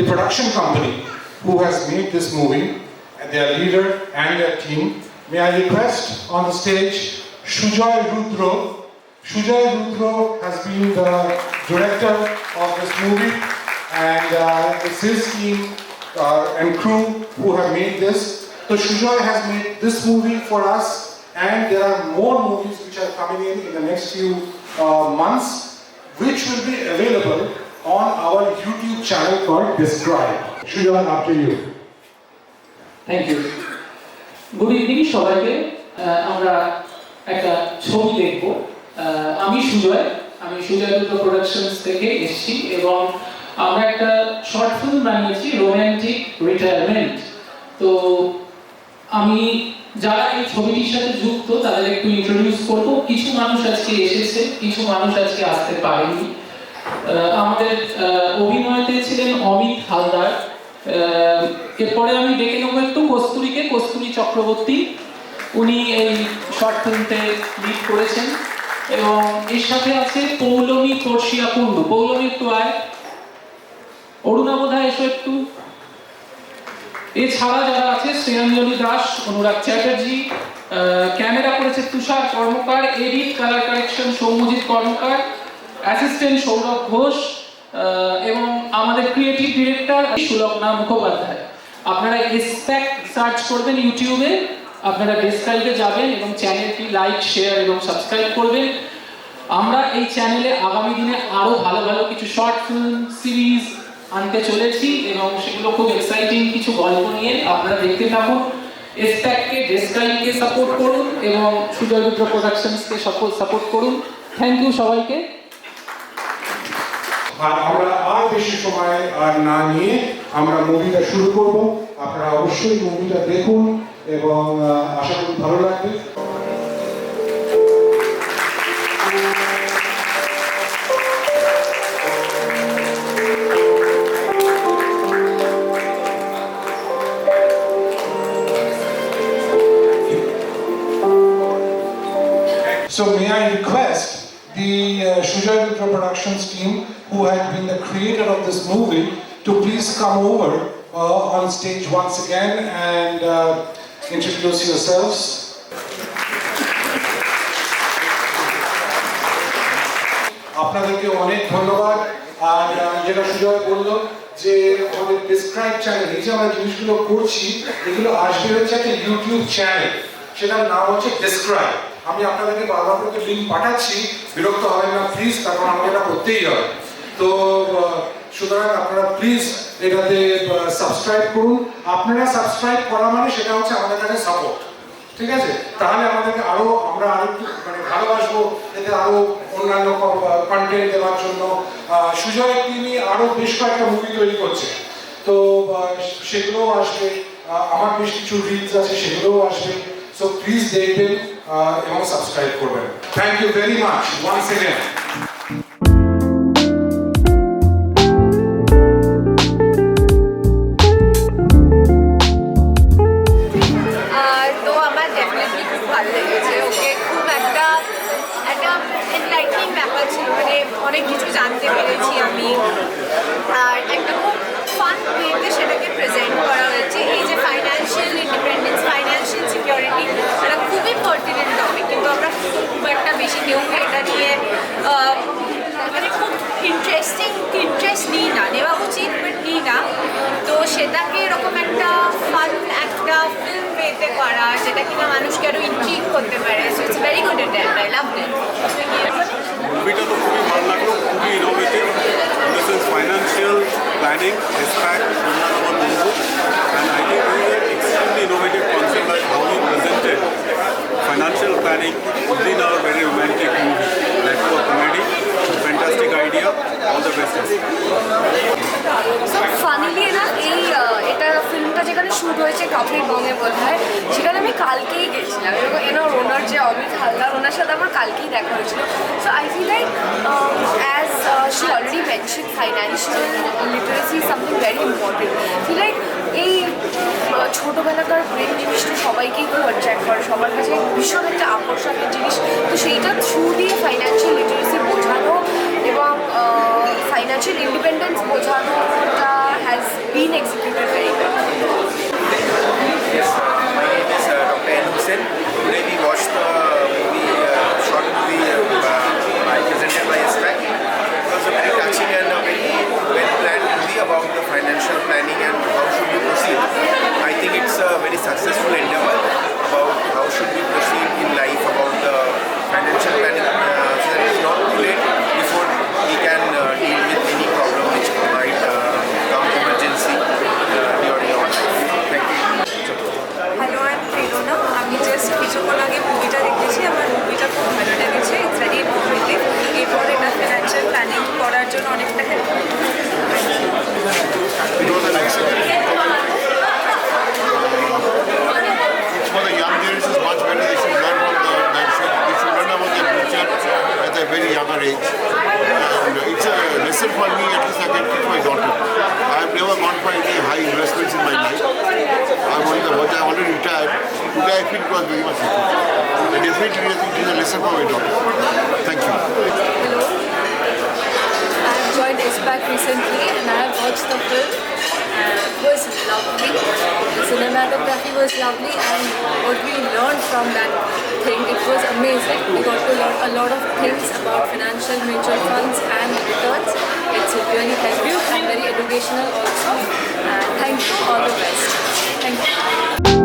the production company who has made this movie, and their leader and their team. May I request on the stage Shujoy Rudro. Shujoy Rudro has been the director of this movie, and uh, it's his team uh, and crew who have made this. So Shujoy has made this movie for us, and there are more movies which are coming in in the next few uh, months, which will be available on our YouTube channel called Describe. Shujoy, after you. Thank you good evening সবাইকে। আমরা একটা ছবি দেখব। আমি সুজয়। আমি সুজয় দুটো productions থেকে এসেছি এবং আমরা একটা শর্ট ফিল্ম বানিয়েছি রোম্যান্টিক রিটায়ারমেন্ট তো আমি যারা এই ছবিটির সাথে যুক্ত তাদের একটু ইন্ট্রোডিউস করব। কিছু মানুষ আজকে এসেছে কিছু মানুষ আজকে আসতে পারেনি। আমাদের অভিনয়তে ছিলেন অমিত হালদার। এরপরে আমি ডেকে নেব একটু কস্তুরীকে, কস্তুরী চক্রবর্তী। উনি এই শর্ট ফিল্মতে লিড করেছেন। এবং এর সাথে আছে পৌলমী তর্ষিয়া কুণ্ডু। পৌলমী একটু আয়। অরুণা, বোধহয় এসো একটু। এছাড়া যারা আছে শ্রেয়াঞ্জলি দাস, অনুরাগ চ্যাটার্জি ক্যামেরা করেছে Tushar Karmakar, edit colour correction Soumyajit Karmakar assistant Sourav Ghosh এবং আমাদের ক্রিয়েটিভ ডিরেক্টর সুলগ্না মুখোপাধ্যায়। আপনারা এসপ্যাক্ট সার্চ করবেন ইউটিউবে আপনারা ডেসক্রাইবে যাবেন এবং চ্যানেলটি লাইক শেয়ার এবং সাবস্ক্রাইব করবেন। আমরা এই চ্যানেলে আগামী দিনে আরও ভালো ভালো কিছু শর্ট ফিল্ম সিরিজ আনতে চলেছি এবং সেগুলো খুব এক্সাইটিং কিছু গল্প নিয়ে আপনারা দেখতে থাকুন। এসপ্যাককে ডেসক্রাইবকে সাপোর্ট করুন এবং সুজয় রুদ্র প্রোডাকশনসকে সাপোর্ট করুন। থ্যাংক ইউ সবাইকে। আর আমরা আর বেশি সময় আর না নিয়ে আমরা মুভিটা শুরু করব। আপনারা অবশ্যই মুভিটা দেখুন এবং আশা করি ভালো লাগবে। So may I request the uh, Shujoy Mitra Productions team, who had been the creator of this movie, to please come over uh, on stage once again and uh, introduce yourselves. আপনাদেরকে অনেক ধন্যবাদ। আর যেটা সুজয় বলল যে আমাদের describe channel এই যে আমরা জিনিসগুলো করছি এগুলো আসবে হচ্ছে একটা ইউটিউব চ্যানেল সেটার নাম হচ্ছে ডিসক্রাইব আমি আপনাদেরকে বারবার করে লিঙ্ক পাঠাচ্ছি। বিরক্ত হবেন না প্লিজ কারণ আমাকে এটা করতেই হবে। তো সুতরাং আপনারা প্লিজ এটাতে সাবস্ক্রাইব করুন। আপনারা সাবস্ক্রাইব করা মানে সেটা হচ্ছে আমাদের কাছে সাপোর্ট ঠিক আছে? তাহলে আমাদেরকে আরও, আমরা আরও মানে ভালোবাসবো, এতে আরও অন্যান্য কন্টেন্ট দেওয়ার জন্য। সুজয় তিনি আরও বেশ কয়েকটা মুভি তৈরি করছে। তো সেগুলোও আসবে। আমার বেশ কিছু রিলস আছে, সেগুলোও আসবে। সো প্লিজ দেখবেন এবং সাবস্ক্রাইব করবেন। Thank you very much once again বেশি কেউ এটা নিয়ে মানে খুব ইন্টারেস্টিং ইন্টারেস্ট নিই না, নেওয়া উচিত বাট নিই না। তো সেটাকে এরকম একটা ফান একটা ফিল্ম পেতে করা, যেটা কিনা মানুষকে আরও ইন্ট্রিগ করতে পারে। So it's very good attempt I love it মুভিটা তো খুবই ভালো লাগল, খুবই ইনোভেটিভ ফাইন্যান্সিয়াল প্ল্যানিং বৃন্দাবন বন্ধু। হয়েছে কাপড়ি বঙ্গে বোধ হয় সেখানে আমি কালকেই গেছিলাম। এবং এনার ওনার যে অমিত হালদার, ওনার সাথে আমার কালকেই দেখা হয়েছিল। So I feel like as she already mention financial literacy something very important feel like এই ছোটোবেলাকার ব্রেন জিনিসটা সবাইকেই খুব অ্যাট্রাক্ট করে। সবার কাছে ভীষণ একটা আকর্ষণের জিনিস। তো সেইটা থ্রু দিয়ে ফাইন্যান্সিয়াল লিটারেসি কিছুক্ষণ আগে মুভিটা দেখেছি, আমার মুভিটা খুব ভালো লেগেছে। ইটস ভেরি ইনফরমেটিভ এরপর এটা ফিনান্সিয়াল প্ল্যানিং করার জন্য অনেকটা help feel it was very much important. And definitely it is a lesson for my daughter. Thank you. Hello. I have joined SPAC recently and I have watched the film uh, it was lovely. The cinematography was lovely and what we learned from that thing, it was amazing. We got to learn a lot of things about financial mutual funds and returns. It's really helpful and very educational also. And thank you, all the best. Thank you.